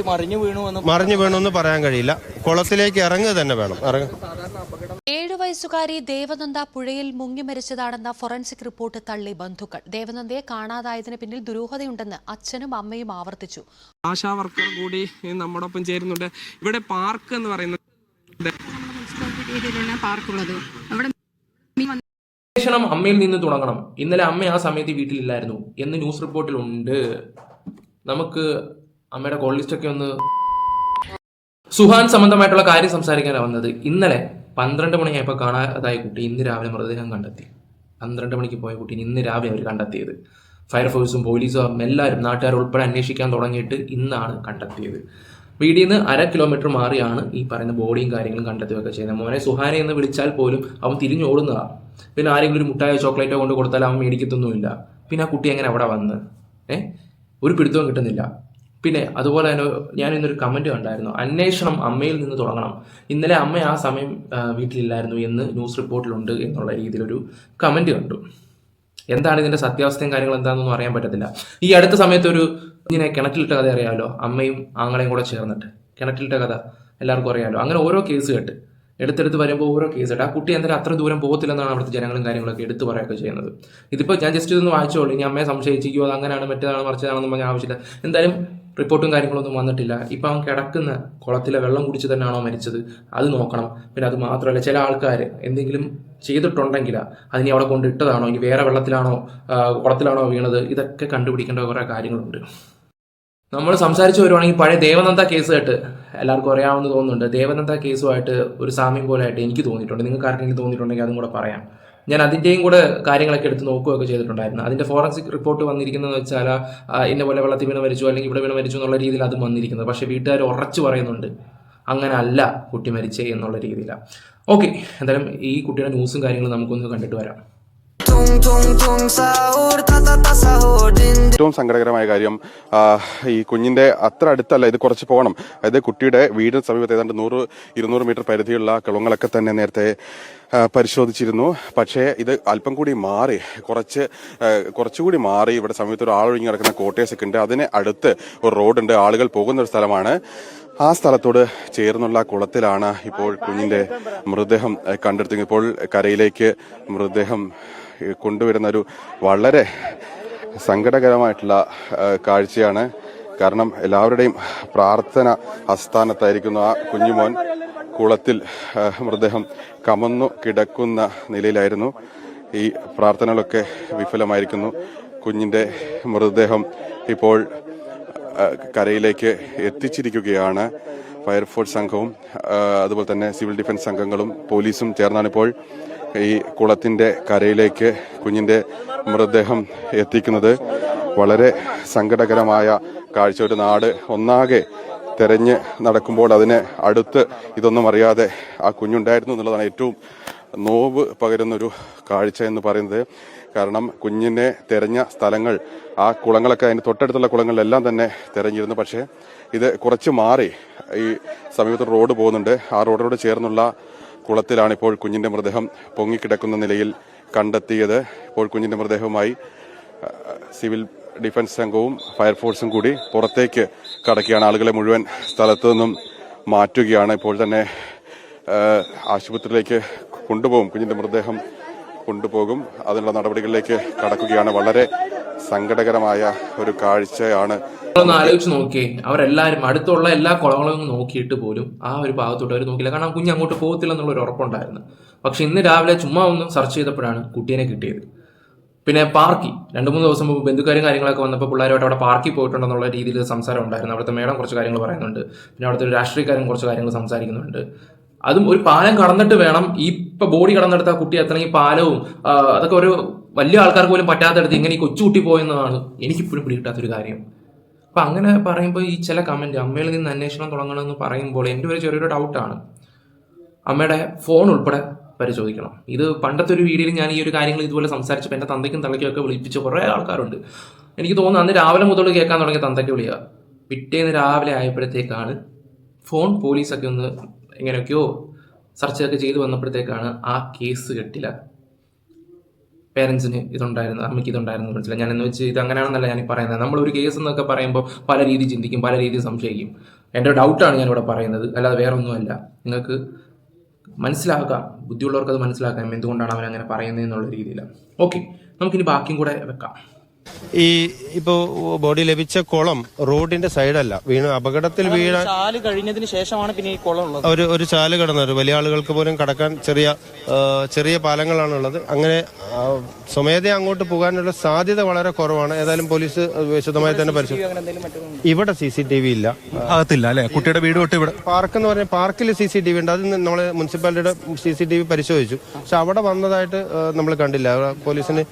കുട്ടി മറിഞ്ഞു വീണു എന്ന് മറിഞ്ഞു എന്ന് പറയാൻ കഴിയില്ല. കുളത്തിലേക്ക് ഇറങ്ങുക തന്നെ വേണം. ഇറങ്ങുക ഏഴു വയസ്സുകാരി ദേവനന്ദ പുഴയിൽ മുങ്ങി മരിച്ചതാണെന്ന ഫോറൻസിക് റിപ്പോർട്ട് തള്ളി ബന്ധുക്കൾ. ദേവനന്ദയെ കാണാതായതിന് പിന്നിൽ ദുരൂഹതയുണ്ടെന്ന് അച്ഛനും അമ്മയും ആവർത്തിച്ചു. ആശാ വർക്കർ കൂടി നമ്മോടൊപ്പം ചേരുന്നുണ്ട്. ഇവിടെ പാർക്ക് എന്ന് പറയുന്നത് പാർക്കുള്ളത് അവിടെ അന്വേഷണം അമ്മയിൽ നിന്ന് തുടങ്ങണം. ഇന്നലെ അമ്മ ആ സമയത്ത് വീട്ടിലില്ലായിരുന്നു എന്ന് ന്യൂസ് റിപ്പോർട്ടിലുണ്ട്. നമുക്ക് അമ്മയുടെ കോൾ ലിസ്റ്റൊക്കെ ഒന്ന് സുഹാൻ സംബന്ധമായിട്ടുള്ള കാര്യം സംസാരിക്കാനാണ് വന്നത്. ഇന്നലെ പന്ത്രണ്ട് മണിയായപ്പോൾ കാണാതായ കുട്ടി ഇന്ന് രാവിലെ മൃതദേഹം കണ്ടെത്തി. പന്ത്രണ്ട് മണിക്ക് പോയ കുട്ടി ഇന്ന് രാവിലെ അവർ കണ്ടെത്തിയത്. ഫയർഫോഴ്സും പോലീസും എല്ലാവരും നാട്ടുകാർ ഉൾപ്പെടെ അന്വേഷിക്കാൻ തുടങ്ങിയിട്ട് ഇന്നാണ് കണ്ടെത്തിയത്. വീടിൽ നിന്ന് അര കിലോമീറ്റർ മാറിയാണ് ഈ പറയുന്ന ബോഡിയും കാര്യങ്ങളും കണ്ടെത്തുകയൊക്കെ ചെയ്യുന്നത്. മോനെ സുഹാനെ എന്ന് വിളിച്ചാൽ പോലും അവൻ തിരിഞ്ഞു തിരിഞ്ഞോടുന്നതാണ് പിന്നെ ആരെങ്കിലും ഒരു മുട്ടായോ ചോക്ലേറ്റോ കൊണ്ട് കൊടുത്താൽ അവൻ മേടിക്കത്തൊന്നുമില്ല. പിന്നെ ആ കുട്ടി എങ്ങനെ അവിടെ വന്ന്? ഏഹ് ഒരു പിടുത്തവും കിട്ടുന്നില്ല. പിന്നെ അതുപോലെ തന്നെ ഞാൻ ഇന്നൊരു കമന്റ് കണ്ടായിരുന്നു. അന്വേഷണം അമ്മയിൽ നിന്ന് തുടങ്ങണം. ഇന്നലെ അമ്മ ആ സമയം വീട്ടിലില്ലായിരുന്നു എന്ന് ന്യൂസ് റിപ്പോർട്ടിലുണ്ട് എന്നുള്ള രീതിയിലൊരു കമന്റ് കണ്ടു. എന്താണ് ഇതിന്റെ സത്യാവസ്ഥയും കാര്യങ്ങൾ എന്താണെന്നൊന്നും അറിയാൻ പറ്റത്തില്ല. ഈ അടുത്ത സമയത്ത് ഒരു ഇങ്ങനെ കിണറ്റിലിട്ട കഥ അറിയാമല്ലോ അമ്മയും ആങ്ങളെയും കൂടെ ചേർന്നിട്ട്. കിണറ്റിലിട്ട കഥ എല്ലാവർക്കും അറിയാമല്ലോ അങ്ങനെ ഓരോ കേസ് കേട്ട്. എടുത്തെടുത്ത് വരുമ്പോൾ ഓരോ കേസ് കേട്ട് ആ കുട്ടി എന്തായാലും അത്ര ദൂരം പോകത്തില്ലെന്നാണ് അവിടുത്തെ ജനങ്ങളും കാര്യങ്ങളൊക്കെ എടുത്തു പറയുകയൊക്കെ ചെയ്യുന്നത്. ഇതിപ്പോൾ ഞാൻ ജസ്റ്റ് ഇതൊന്ന് വായിച്ചോളൂ. ഇനി അമ്മയെ സംശയിച്ചിരിക്കുമോ അത് അങ്ങനെയാണ് മറ്റേതാണ് മറിച്ചതാണെന്ന് പറഞ്ഞ ആവശ്യമില്ല. എന്തായാലും റിപ്പോർട്ടും കാര്യങ്ങളൊന്നും വന്നിട്ടില്ല. ഇപ്പം അവൻ കിടക്കുന്ന കുളത്തിലെ വെള്ളം കുടിച്ച് തന്നെയാണോ മരിച്ചത്? അത് നോക്കണം. പിന്നെ അത് മാത്രമല്ല ചില ആൾക്കാർ എന്തെങ്കിലും ചെയ്തിട്ടുണ്ടെങ്കിൽ അതിനി അവിടെ കൊണ്ട് ഇട്ടതാണോ? ഇനി വേറെ വെള്ളത്തിലാണോ കുളത്തിലാണോ വീണത്? ഇതൊക്കെ കണ്ടുപിടിക്കേണ്ട കുറേ കാര്യങ്ങളുണ്ട്. നമ്മൾ സംസാരിച്ചു വരുവാണെങ്കിൽ പഴയ ദേവനന്ദ കേസ് കേട്ട് എല്ലാവർക്കും അറിയാമെന്ന് തോന്നുന്നുണ്ട്. ദേവനന്ദ കേസുമായിട്ട് ഒരു സാമ്യം പോലെ ആയിട്ട് എനിക്ക് തോന്നിയിട്ടുണ്ട്. നിങ്ങൾക്ക് ആർക്കെങ്കിലും തോന്നിയിട്ടുണ്ടെങ്കിൽ അതും കൂടെ പറയാം. ഞാൻ അതിന്റെയും കൂടെ കാര്യങ്ങളൊക്കെ എടുത്ത് നോക്കുകയൊക്കെ ചെയ്തിട്ടുണ്ടായിരുന്നു. അതിന്റെ ഫോറൻസിക് റിപ്പോർട്ട് വന്നിരിക്കുന്നത് വെച്ചാൽ ഇന്ന പോലെ വെള്ളത്തിൽ വീണ് മരിച്ചു അല്ലെങ്കിൽ ഇവിടെ വീണ് മരിച്ചു എന്നുള്ള രീതിയിൽ അത് വന്നിരിക്കുന്നത്. പക്ഷേ വീട്ടുകാർ ഉറച്ച് പറയുന്നുണ്ട് അങ്ങനെ അല്ല കുട്ടി മരിച്ചേ എന്നുള്ള രീതിയിലാണ്. ഓക്കെ എന്തായാലും ഈ കുട്ടിയുടെ ന്യൂസും കാര്യങ്ങളും നമുക്കൊന്ന് കണ്ടിട്ട് വരാം. ഏറ്റവും സങ്കടകരമായ കാര്യം ഈ കുഞ്ഞിന്റെ അത്ര അടുത്തല്ല ഇത് കുറച്ച് പോകണം. അതായത് കുട്ടിയുടെ വീടിന് സമീപത്ത് ഏതാണ്ട് നൂറ് ഇരുന്നൂറ് മീറ്റർ പരിധിയുള്ള കിളങ്ങളൊക്കെ തന്നെ നേരത്തെ പരിശോധിച്ചിരുന്നു. പക്ഷേ ഇത് അല്പം കൂടി മാറി കുറച്ച് കുറച്ചുകൂടി മാറി ഇവിടെ സമീപത്ത് ഒരു ആളൊഴിഞ്ഞ് കിടക്കുന്ന കോട്ടേഴ്സ് ഒക്കെ ഉണ്ട്. അതിന് അടുത്ത് ഒരു റോഡുണ്ട്. ആളുകൾ പോകുന്ന ഒരു സ്ഥലമാണ്. ആ സ്ഥലത്തോട് ചേർന്നുള്ള കുളത്തിലാണ് ഇപ്പോൾ കുഞ്ഞിന്റെ മൃതദേഹം കണ്ടെടുത്തത് ഇപ്പോൾ കരയിലേക്ക് മൃതദേഹം കൊണ്ടുവരുന്ന ഒരു വളരെ സങ്കടകരമായിട്ടുള്ള കാഴ്ചയാണ്. കാരണം എല്ലാവരുടെയും പ്രാർത്ഥന ആസ്ഥാനത്തായിരിക്കുന്നു ആ കുഞ്ഞുമോൻ. കുളത്തിൽ മൃതദേഹം കമന്നു കിടക്കുന്ന നിലയിലായിരുന്നു. ഈ പ്രാർത്ഥനകളൊക്കെ വിഫലമായിരിക്കുന്നു. കുഞ്ഞിന്റെ മൃതദേഹം ഇപ്പോൾ കരയിലേക്ക് എത്തിച്ചിരിക്കുകയാണ്. ഫയർഫോഴ്സ് സംഘവും അതുപോലെ തന്നെ സിവിൽ ഡിഫൻസ് സംഘങ്ങളും പോലീസും ചേർന്നാണ് ഇപ്പോൾ ഈ കുളത്തിന്റെ കരയിലേക്ക് കുഞ്ഞിന്റെ മൃതദേഹം എത്തിക്കുന്നത് വളരെ സങ്കടകരമായ കാഴ്ച. ഒരു നാട് ഒന്നാകെ തെരഞ്ഞ് നടക്കുമ്പോൾ അതിനെ അടുത്ത് ഇതൊന്നും അറിയാതെ ആ കുഞ്ഞുണ്ടായിരുന്നു എന്നുള്ളതാണ് ഏറ്റവും നോവ് പകരുന്നൊരു കാഴ്ച എന്ന് പറയുന്നത്. കാരണം കുഞ്ഞിനെ തെരഞ്ഞ സ്ഥലങ്ങൾ ആ കുളങ്ങളൊക്കെ അതിന് തൊട്ടടുത്തുള്ള കുളങ്ങളിലെല്ലാം തന്നെ തെരഞ്ഞിരുന്നു. പക്ഷേ ഇത് കുറച്ച് മാറി ഈ സമീപത്ത് റോഡ് പോകുന്നുണ്ട്. ആ റോഡിനോട് ചേർന്നുള്ള കുളത്തിലാണ് ഇപ്പോൾ കുഞ്ഞിന്റെ മൃതദേഹം പൊങ്ങിക്കിടക്കുന്ന നിലയിൽ കണ്ടെത്തിയത്. ഇപ്പോൾ കുഞ്ഞിന്റെ മൃതദേഹവുമായി സിവിൽ ഡിഫൻസ് സംഘവും ഫയർഫോഴ്സും കൂടി പുറത്തേക്ക് കടക്കുകയാണ്. ആളുകളെ മുഴുവൻ സ്ഥലത്തു നിന്നും മാറ്റുകയാണ്. ഇപ്പോൾ തന്നെ ആശുപത്രിയിലേക്ക് കൊണ്ടുപോകും. കുഞ്ഞിന്റെ മൃതദേഹം കൊണ്ടുപോകും. അതിനുള്ള നടപടികളിലേക്ക് കടക്കുകയാണ്. വളരെ സങ്കടകരമായ ഒരു കാഴ്ചയാണ് ഒന്ന് ആലോചിച്ച് നോക്കിയേ. അവരെല്ലാരും അടുത്തുള്ള എല്ലാ കുളങ്ങളും നോക്കിയിട്ട് പോലും ആ ഒരു ഭാഗത്തോട്ട് അവർ നോക്കില്ല കാരണം കുഞ്ഞ് അങ്ങോട്ട് പോകത്തില്ല എന്നുള്ള ഒരു ഉറപ്പുണ്ടായിരുന്നു. പക്ഷെ ഇന്ന് രാവിലെ ചുമ്മാ ഒന്ന് സെർച്ച് ചെയ്തപ്പോഴാണ് കുട്ടീനെ കിട്ടിയത്. പിന്നെ പാർക്കി. രണ്ട് മൂന്ന് ദിവസം മുമ്പ് ബന്ധുക്കാരും കാര്യങ്ങളൊക്കെ വന്നപ്പോൾ പിള്ളേരുമായിട്ട് അവിടെ പാർക്കിൽ പോയിട്ടുണ്ടെന്നുള്ള രീതിയിൽ സംസാരം ഉണ്ടായിരുന്നു. അവിടുത്തെ മേഡം കുറച്ച് കാര്യങ്ങൾ പറയുന്നുണ്ട്. പിന്നെ അവിടുത്തെ ഒരു രാഷ്ട്രീയക്കാരും കുറച്ച് കാര്യങ്ങൾ സംസാരിക്കുന്നുണ്ട്. അതും ഒരു പാലം കടന്നിട്ട് വേണം. ഈ ഇപ്പൊ ബോഡി കടന്നെടുത്ത കുട്ടി അത്രയും പാലവും അതൊക്കെ ഒരു വലിയ ആൾക്കാർക്ക് പോലും പറ്റാത്തടത്ത് ഇങ്ങനെ ഈ കൊച്ചുകുട്ടി പോയെന്നതാണ് എനിക്കിപ്പോഴും പിടികിട്ടാത്തൊരു കാര്യം. അപ്പൊ അങ്ങനെ പറയുമ്പോൾ ഈ ചില കമന്റ് അമ്മയിൽ നിന്ന് അന്വേഷണം തുടങ്ങണമെന്ന് പറയുമ്പോൾ എന്റെ ഒരു ചെറിയൊരു ഡൗട്ടാണ് അമ്മയുടെ ഫോൺ ഉൾപ്പെടെ പരിശോധിക്കണം. ഇത് പണ്ടത്തെ ഒരു വീഡിയോയിൽ ഞാൻ ഈ ഒരു കാര്യങ്ങൾ ഇതുപോലെ സംസാരിച്ചപ്പോൾ എന്റെ തന്തയ്ക്കും തള്ളയ്ക്കും ഒക്കെ വിളിപ്പിച്ച കുറേ ആൾക്കാരുണ്ട്. എനിക്ക് തോന്നുന്നു അന്ന് രാവിലെ മുതൽ കേൾക്കാൻ തുടങ്ങിയ തന്തയ്ക്ക് വിളിക്കുക പിറ്റേന്ന് രാവിലെ ആയപ്പോഴത്തേക്കാണ് ഫോൺ പോലീസൊക്കെ ഒന്ന് എങ്ങനെയൊക്കെയോ സർച്ചൊക്കെ ചെയ്ത് വന്നപ്പോഴത്തേക്കാണ് ആ കേസ് കെട്ടില്ല പേരൻസിന് ഇതുണ്ടായിരുന്നു അമ്മയ്ക്ക് ഇതുണ്ടായിരുന്നു മനസ്സിലായി? എന്ന് വെച്ച് ഇത് അങ്ങനെയാണെന്നല്ല ഞാൻ പറയുന്നത്. നമ്മൾ ഒരു കേസ് എന്നൊക്കെ പറയുമ്പോൾ പല രീതി ചിന്തിക്കും പല രീതി സംശയിക്കും. എന്റെ ഡൗട്ടാണ് ഞാനിവിടെ പറയുന്നത്. അല്ലാതെ വേറെ ഒന്നുമല്ല നിങ്ങൾക്ക് മനസ്സിലാക്കാം ബുദ്ധിയുള്ളവർക്ക് അത് മനസ്സിലാക്കാം. എന്തുകൊണ്ടാണ് അവൻ അങ്ങനെ പറയുന്നത് എന്നുള്ള രീതിയിലാണ്. ഓക്കെ നമുക്കിനി ബാക്കിയും കൂടെ വെക്കാം. ഈ ഇപ്പോ ബോഡി ലഭിച്ച കുളം റോഡിന്റെ സൈഡല്ല. വീണ് അപകടത്തിൽ വീണ ചാൽ കഴിഞ്ഞതിന് ശേഷമാണ് പിന്നെ ഈ കുളം ഉള്ളത്. ഒരു ഒരു ചാൽ ഒരു വലിയ ആളുകൾക്ക് പോലും കടക്കാൻ ചെറിയ ചെറിയ പാലങ്ങളാണ് ഉള്ളത്. അങ്ങനെ സ്വമേധയാ അങ്ങോട്ട് പോകാനുള്ള സാധ്യത വളരെ കുറവാണ്. ഏതായാലും പോലീസ് വിശദമായി തന്നെ മറ്റൊന്നും ഇവിടെ സി സി ടി വി ഇല്ല. അകത്തില്ല അല്ലെ? കുട്ടിയുടെ വീട് തൊട്ട് ഇവിടെ. പാർക്ക് എന്ന് പറഞ്ഞാൽ പാർക്കിൽ സി സി ടി വി ഉണ്ട്. അത് നമ്മൾ മുനിസിപ്പാലിറ്റിയുടെ സി സി ടി വി പരിശോധിച്ചു. പക്ഷെ അവിടെ വന്നതായിട്ട് നമ്മൾ കണ്ടില്ല. പോലീസിന്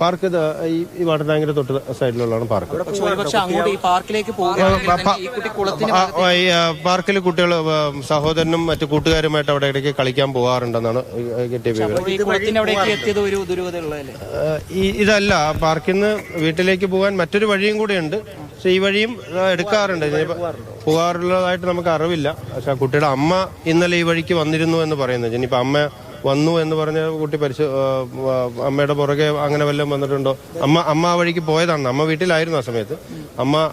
പാർക്ക് ഈ ഈ വാട്ടർ ടാങ്കിന്റെ തൊട്ട് സൈഡിലുള്ളതാണ് പാർക്ക്. പക്ഷെ അങ്ങോട്ട് ഈ പാർക്കിലേക്ക് പോകുകയാണെങ്കിൽ ഈ കുട്ടി കുളത്തിന് ആ, ആ, പാർക്കിൽ കുട്ടികൾ സഹോദരനും മറ്റു കൂട്ടുകാരുമായിട്ട് അവിടെ ഇടയ്ക്ക് കളിക്കാൻ പോകാറുണ്ടെന്നാണ് കിട്ടിയ വിവരം. ഇതല്ല പാർക്കിൽ നിന്ന് വീട്ടിലേക്ക് പോകാൻ മറ്റൊരു വഴിയും കൂടെ ഉണ്ട് പക്ഷെ ഈ വഴിയും എടുക്കാറുണ്ട്. പോകാറുള്ളതായിട്ട് നമുക്ക് അറിവില്ല പക്ഷെ കുട്ടിയുടെ അമ്മ ഇന്നലെ ഈ വഴിക്ക് വന്നിരുന്നു എന്ന് പറയുന്നത് ഇനിയിപ്പോ അമ്മ വന്നു എന്ന് പറഞ്ഞ കുട്ടി പരിശോ അമ്മയുടെ പുറകെ അങ്ങനെ വല്ലതും വന്നിട്ടുണ്ടോ? അമ്മ അമ്മ ആ വഴിക്ക് പോയതാണ്. അമ്മ വീട്ടിലായിരുന്നു ആ സമയത്ത്. അമ്മ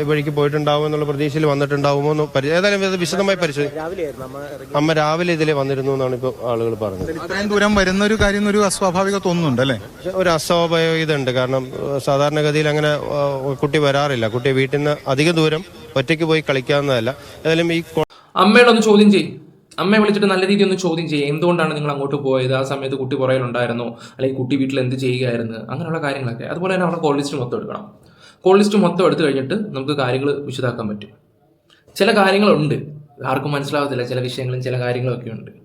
ഈ വഴിക്ക് പോയിട്ടുണ്ടാവും എന്നുള്ള പ്രതീക്ഷയിൽ വന്നിട്ടുണ്ടാവുമോ എന്ന് പരി- ഏതായാലും ഇത് വിശദമായി പരിശോധിക്കും അമ്മ രാവിലെ ഇതിലെ വന്നിരുന്നു എന്നാണ് ഇപ്പോൾ ആളുകൾ പറഞ്ഞത്. ഇത്രയും ദൂരം വരുന്ന ഒരു കാര്യം ഒരു അസ്വാഭാവിക തോന്നുന്നുണ്ട് അല്ലേ? ഒരു അസ്വാഭാവികത ഉണ്ട് കാരണം സാധാരണഗതിയിൽ അങ്ങനെ കുട്ടി വരാറില്ല. കുട്ടി വീട്ടിൽ നിന്ന് അധിക ദൂരം ഒറ്റയ്ക്ക് പോയി കളിക്കാവുന്നതല്ല. ഏതായാലും ഈ അമ്മയോടൊന്ന് ചോദ്യം ചെയ്യും. അമ്മയെ വിളിച്ചിട്ട് നല്ല രീതിയിൽ ഒന്ന് ചോദ്യം ചെയ്യുക എന്തുകൊണ്ടാണ് നിങ്ങൾ അങ്ങോട്ട് പോയത്? ആ സമയത്ത് കുട്ടി പുറകിലുണ്ടായിരുന്നോ അല്ലെങ്കിൽ കുട്ടി വീട്ടിൽ എന്ത് ചെയ്യുകയായിരുന്നു? അങ്ങനെയുള്ള കാര്യങ്ങളൊക്കെ. അതുപോലെ തന്നെ അവിടെ കോൾ ലിസ്റ്റ് മൊത്തം എടുക്കണം. കോൾ ലിസ്റ്റ് മൊത്തം എടുത്തു കഴിഞ്ഞിട്ട് നമുക്ക് കാര്യങ്ങൾ വിശദാക്കാൻ പറ്റും. ചില കാര്യങ്ങളുണ്ട്. ആർക്കും മനസ്സിലാവത്തില്ല. ചില വിഷയങ്ങളും ചില കാര്യങ്ങളൊക്കെ ഉണ്ട്.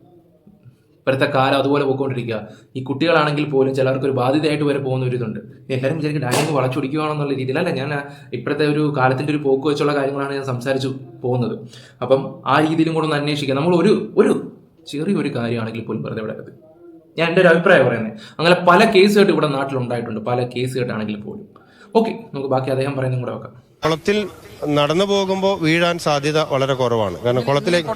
ഇപ്പോഴത്തെ കാലം അതുപോലെ പോയിക്കൊണ്ടിരിക്കുക. ഈ കുട്ടികളാണെങ്കിൽ പോലും ചിലർക്ക് ഒരു ബാധ്യതയായിട്ട് വരെ പോകുന്ന ഒരു ഇതുണ്ട്. എല്ലാവരും വിചാരിക്കും ഡാനിങ് വളച്ചൊടിക്കുകയാണെന്നുള്ള രീതിയിലല്ല ഞാൻ ഇപ്പോഴത്തെ ഒരു കാലത്തിന്റെ ഒരു പോക്ക് വെച്ചുള്ള കാര്യങ്ങളാണ് ഞാൻ സംസാരിച്ചു പോകുന്നത്. അപ്പം ആ രീതിയിലും കൂടെ ഒന്ന് അന്വേഷിക്കുക നമ്മൾ ഒരു ഒരു ചെറിയൊരു കാര്യമാണെങ്കിൽ പോലും വെറുതെ വിടരുത്. ഞാൻ എന്റെ ഒരു അഭിപ്രായം പറയുന്നത്. അങ്ങനെ പല കേസുകെട്ട് ഇവിടെ നാട്ടിലുണ്ടായിട്ടുണ്ട്. പല കേസുകെട്ടാണെങ്കിൽ പോലും. ഓക്കെ നമുക്ക് ബാക്കി അദ്ദേഹം പറയുന്നതും കൂടെ വെക്കാം. കുളത്തിൽ നടന്നു പോകുമ്പോൾ വീഴാൻ സാധ്യത വളരെ കുറവാണ്. കാരണം കുളത്തിലേക്ക്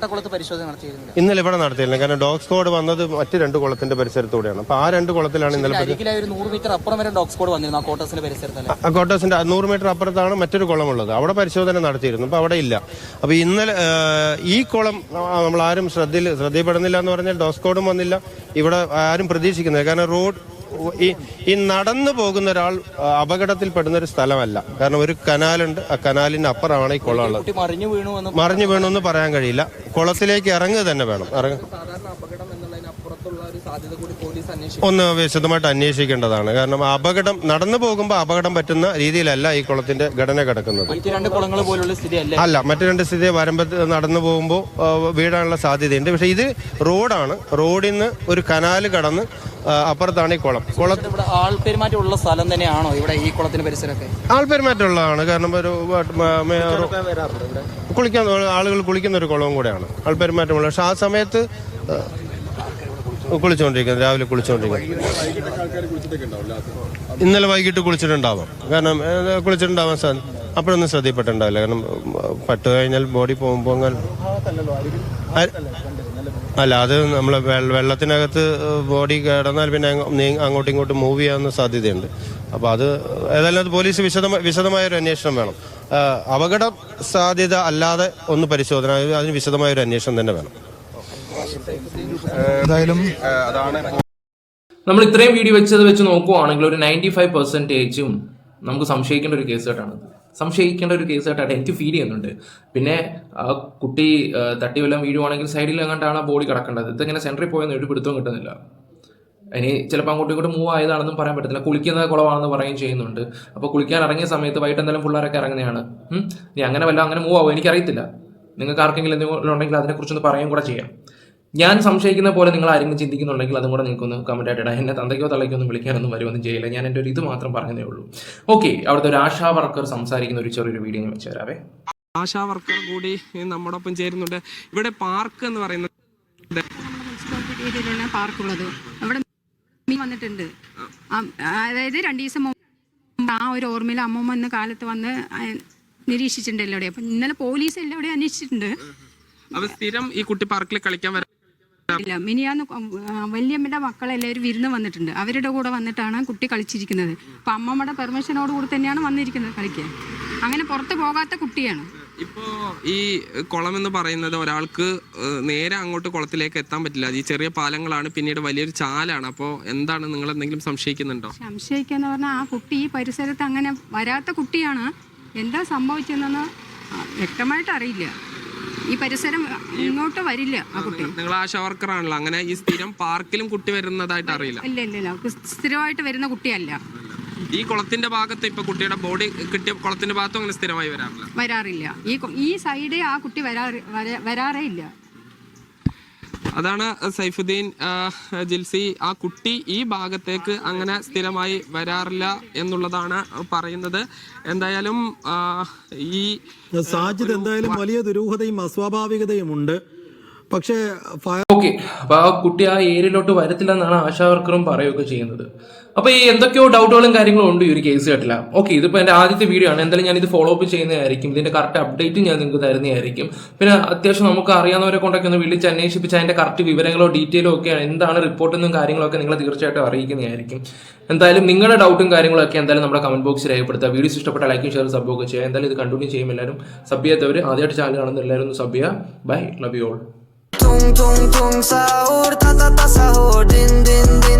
ഇന്നലെ ഇവിടെ നടത്തിയില്ല കാരണം ഡോഗ് സ്ക്വാഡ് വന്നത് മറ്റു രണ്ട് കുളത്തിന്റെ പരിസരത്തൂടെയാണ്. അപ്പൊ ആ രണ്ട് കുളത്തിലാണ് ഇന്നലെ ഒരു നൂറ് മീറ്റർ അപ്പുറം വരെ ഡോഗ് സ്ക്വാഡ് വന്നിരുന്നു ആ കോട്ടസിന്റെ പരിസരത്തല്ലേ? ആ കോട്ടേഴ്സിന്റെ നൂറ് മീറ്റർ അപ്പുറത്താണ് മറ്റൊരു കുളം ഉള്ളത് അവിടെ പരിശോധന നടത്തിയിരുന്നു. അപ്പൊ അവിടെ ഇല്ല. അപ്പൊ ഇന്നലെ ഈ കുളം നമ്മൾ ആരും ശ്രദ്ധയിൽ ശ്രദ്ധയിൽപ്പെടുന്നില്ല എന്ന് പറഞ്ഞാൽ ഡോഗ് സ്കോഡും വന്നില്ല. ഇവിടെ ആരും പ്രതീക്ഷിക്കുന്നില്ല. കാരണം റോഡ് ഈ നടന്നു പോകുന്ന ഒരാൾ അപകടത്തിൽപ്പെടുന്ന ഒരു സ്ഥലമല്ല. കാരണം ഒരു കനാലുണ്ട്. ആ കനാലിന് അപ്പുറമാണ് ഈ കുളം ഉള്ളത്. മറിഞ്ഞു വീണു എന്ന് പറയാൻ കഴിയില്ല. കുളത്തിലേക്ക് ഇറങ്ങുക തന്നെ വേണം. ഇറങ്ങ. ഒന്ന് വിശദമായിട്ട് അന്വേഷിക്കേണ്ടതാണ്. കാരണം അപകടം നടന്നു പോകുമ്പോൾ അപകടം പറ്റുന്ന രീതിയിലല്ല ഈ കുളത്തിന്റെ ഘടന കിടക്കുന്നത്. മറ്റ് രണ്ട് കുളങ്ങൾ പോലുള്ള സ്ഥിതി അല്ല മറ്റു രണ്ട് സ്ഥിതി വരുമ്പോൾ നടന്നു പോകുമ്പോൾ വീഴാനുള്ള സാധ്യതയുണ്ട്. പക്ഷെ ഇത് റോഡാണ്. റോഡിൽ നിന്ന് ഒരു കനാല് കടന്ന് അപ്പുറത്താണ് ഈ കുളം. കുളം ആൾപെരുമാറ്റമുള്ള സ്ഥലം തന്നെയാണോ ഇവിടെ ഈ കുളത്തിന്റെ പരിസരമൊക്കെ? ആൾപെരുമാറ്റമുള്ളതാണ് കാരണം ഒരു കുളിക്കാൻ ആളുകൾ കുളിക്കുന്ന ഒരു കുളവും കൂടെയാണ് ആൾപെരുമാറ്റമുള്ള പക്ഷെ ആ സമയത്ത് കുളിച്ചുകൊണ്ടിരിക്കുന്നത് രാവിലെ കുളിച്ചുകൊണ്ടിരിക്കുന്നത് ഇന്നലെ വൈകിട്ട് കുളിച്ചിട്ടുണ്ടാവാം. കാരണം കുളിച്ചിട്ടുണ്ടാവാൻ സാധ്യത അപ്പോഴൊന്നും ശ്രദ്ധയിൽപ്പെട്ടുണ്ടാവില്ല കാരണം പട്ട് കഴിഞ്ഞാൽ ബോഡി പോകുമ്പോൾ അല്ല അത് നമ്മൾ വെള്ളത്തിനകത്ത് ബോഡി കിടന്നാൽ പിന്നെ അങ്ങോട്ടും ഇങ്ങോട്ടും മൂവ് ചെയ്യാവുന്ന സാധ്യതയുണ്ട്. അപ്പോൾ അത് ഏതായാലും അത് പോലീസ് വിശദമായ വിശദമായൊരു അന്വേഷണം വേണം. അപകട സാധ്യത അല്ലാതെ ഒന്ന് പരിശോധന അതിന് വിശദമായൊരു അന്വേഷണം തന്നെ വേണം. എന്തായാലും അതാണ് നമ്മൾ ഇത്രയും വീഡിയോ വെച്ചത് വെച്ച് നോക്കുവാണെങ്കിൽ ഒരു നയന്റി ഫൈവ് പെർസെന്റേജും നമുക്ക് സംശയിക്കേണ്ട ഒരു കേസായിട്ടാണ് സംശയിക്കേണ്ട ഒരു കേസായിട്ടാണ് എനിക്ക് ഫീൽ ചെയ്യുന്നുണ്ട്. പിന്നെ ആ കുട്ടി തട്ടി വല്ലതും വീഴുവാണെങ്കിൽ സൈഡിൽ എങ്ങാണ്ടാണ് ആ ബോഡി കിടക്കേണ്ടത്? ഇതിങ്ങനെ സെന്ററിൽ പോയെന്ന് ഒരു പിടുത്തവും കിട്ടുന്നില്ല. ഇനി ചിലപ്പോൾ അങ്ങോട്ടും ഇങ്ങോട്ടും മൂവ് ആയതാണെന്നും പറയാൻ പറ്റത്തില്ല. കുളിക്കുന്ന കുളമാണെന്ന് പറയുകയും ചെയ്യുന്നുണ്ട്. അപ്പോൾ കുളിക്കാൻ ഇറങ്ങിയ സമയത്ത് വൈകിട്ട് എന്തായാലും പിള്ളേരൊക്കെ ഇറങ്ങുന്നതാണ്. ഇനി അങ്ങനെ വല്ല അങ്ങനെ മൂവ് ആവും? എനിക്കറിയത്തില്ല. നിങ്ങൾക്ക് ആർക്കെങ്കിലും എന്തെങ്കിലും ഉണ്ടെങ്കിൽ അതിനെക്കുറിച്ചൊന്ന് പറയുകയും കൂടെ ചെയ്യാം. ഞാൻ സംശയിക്കുന്ന പോലെ നിങ്ങൾ ആരെങ്കിലും ചിന്തിക്കുന്നുണ്ടെങ്കിൽ അതും കൂടെ നിങ്ങൾക്കൊന്ന് കമന്റ് ആയിട്ട് ഇടാം. എന്നെ തന്തയ്ക്കോ തലയ്ക്കോ ഒന്നും വിളിക്കാനൊന്നും വരുമൊന്നും ചെയ്യില്ല ഞാൻ എന്റെ ഒരു ഇത് മാത്രം പറഞ്ഞതേ ഉള്ളൂ. ഓക്കെ അവിടുത്തെ ഒരു ആശാ വർക്കർ സംസാരിക്കുന്ന ഒരു ചെറിയൊരു വീഡിയോ ഞാൻ വെച്ച് തരാവേ. ആശാ വർക്കർ കൂടി നമ്മുടെ ഒപ്പം ചേരുന്നുണ്ട്. ഇവിടെ പാർക്ക് എന്ന് പറയുന്നത് പാർക്കുള്ളത്. അവിടെ മീൻ വന്നിട്ടുണ്ട്. ആ- അതായത് രണ്ട് ദിവസം മുമ്പ് ആ ഒരു ഓർമ്മയിൽ അമ്മമ്മ ഇന്ന് കാലത്ത് വന്ന് നിരീക്ഷിച്ചിട്ടുണ്ട് എല്ലാവിടെയും അപ്പം ഇന്നലെ പോലീസ് എല്ലാവിടെയും അന്വേഷിച്ചിട്ടുണ്ട്. അവ സ്ഥിരം ഈ കുട്ടി പാർക്കിൽ കളിക്കാൻ വരാം ഇല്ല. മിനിയാന്ന് വല്യമ്മയുടെ മക്കളെല്ലാവരും വിരുന്ന് വന്നിട്ടുണ്ട്. അവരുടെ കൂടെ വന്നിട്ടാണ് കുട്ടി കളിച്ചിരിക്കുന്നത്. അപ്പൊ അമ്മമ്മയുടെ പെർമിഷനോട് കൂടി തന്നെയാണ് വന്നിരിക്കുന്നത് കളിക്കാൻ. അങ്ങനെ പുറത്ത് പോകാത്ത കുട്ടിയാണ്. ഇപ്പോ ഈ കുളം എന്ന് പറയുന്നത് ഒരാൾക്ക് നേരെ അങ്ങോട്ട് കുളത്തിലേക്ക് എത്താൻ പറ്റില്ല. ഈ ചെറിയ പാലങ്ങളാണ് പിന്നീട് വലിയൊരു ചാലാണ്. അപ്പോൾ എന്താണ് നിങ്ങൾ എന്തെങ്കിലും സംശയിക്കുന്നുണ്ടോ? സംശയിക്കാന്ന് പറഞ്ഞാൽ ആ കുട്ടി ഈ പരിസരത്ത് അങ്ങനെ വരാത്ത കുട്ടിയാണ്. എന്താ സംഭവിച്ചതെന്ന് വ്യക്തമായിട്ട് അറിയില്ല. ഈ പരിസരം ഇങ്ങോട്ട് വരില്ല ആ കുട്ടി. നിങ്ങൾ ആശാ വർക്കറാണല്ലോ അങ്ങനെ ഈ സ്ഥിരം പാർക്കിലും കുട്ടി വരുന്നതായിട്ട് അറിയില്ല. ഇല്ല ഇല്ല ഇല്ല. സ്ഥിരമായിട്ട് വരുന്ന കുട്ടിയല്ല. ഈ കുളത്തിന്റെ ഭാഗത്ത് ഇപ്പൊ കുട്ടിയുടെ ബോഡി കിട്ടിയ കുളത്തിന്റെ ഭാഗത്തും അങ്ങനെ സ്ഥിരമായി വരാറില്ല. വരാറില്ല. ഈ ഈ സൈഡേ ആ കുട്ടി വരാറ് വര- വരാറേ ഇല്ല. അതാണ് സൈഫുദ്ദീൻ ജിൽസി. ആ കുട്ടി ഈ ഭാഗത്തേക്ക് അങ്ങനെ സ്ഥിരമായി വരാറില്ല എന്നുള്ളതാണ് പറയുന്നത്. എന്തായാലും ഈ സാജിദ് എന്തായാലും വലിയ ദുരൂഹതയും അസ്വാഭാവികതയും ഉണ്ട്. പക്ഷേ ഓക്കെ. അപ്പൊ ആ കുട്ടി ആ ഏരിയയിലോട്ട് വരത്തില്ല എന്നാണ് ആശാ വർക്കറും പറയുകയൊക്കെ ചെയ്യുന്നത്. അപ്പൊ ഈ എന്തൊക്കെയോ ഡൗട്ടുകളും കാര്യങ്ങളും ഉണ്ട് ഈ ഒരു കേസ് കേട്ടില്ല. ഓക്കെ ഇതിപ്പോ എന്റെ ആദ്യത്തെ വീഡിയോ ആണ്. എന്തായാലും ഞാൻ ഇത് ഫോളോ അപ്പ് ചെയ്യുന്നതായിരിക്കും. ഇതിന്റെ കറക്റ്റ് അപ്ഡേറ്റ് ഞാൻ നിങ്ങൾക്ക് തരുന്നതായിരിക്കും. പിന്നെ അത്യാവശ്യം നമുക്ക് അറിയാവുന്നവരെ കൊണ്ടൊക്കെ ഒന്ന് വിളിച്ച് അന്വേഷിപ്പിച്ച് അതിന്റെ കറക്റ്റ് വിവരങ്ങളോ ഡീറ്റെയിലോ ഒക്കെ എന്താണ് റിപ്പോർട്ടെന്നും കാര്യങ്ങളൊക്കെ നിങ്ങളെ തീർച്ചയായിട്ടും അറിയിക്കുന്നതായിരിക്കും. എന്തായാലും നിങ്ങളുടെ ഡൗട്ടും കാര്യങ്ങളും ഒക്കെ എന്തായാലും നമ്മുടെ കമന്റ് ബോക്സിൽ രേഖപ്പെടുത്തുക. വീഡിയോസ് ഇഷ്ടപ്പെട്ട ലൈക്കും ഷെയർ സബ് ഒക്കെ ചെയ്യുക. എന്തായാലും ഇത് കണ്ടിന്യൂ ചെയ്യും എല്ലാവരും. സബ് ചെയ്യാത്തവർ ആദ്യമായിട്ട് ചാനൽ കാണുന്ന എല്ലാവരും സബ് ചെയ്യുക. Bye love you all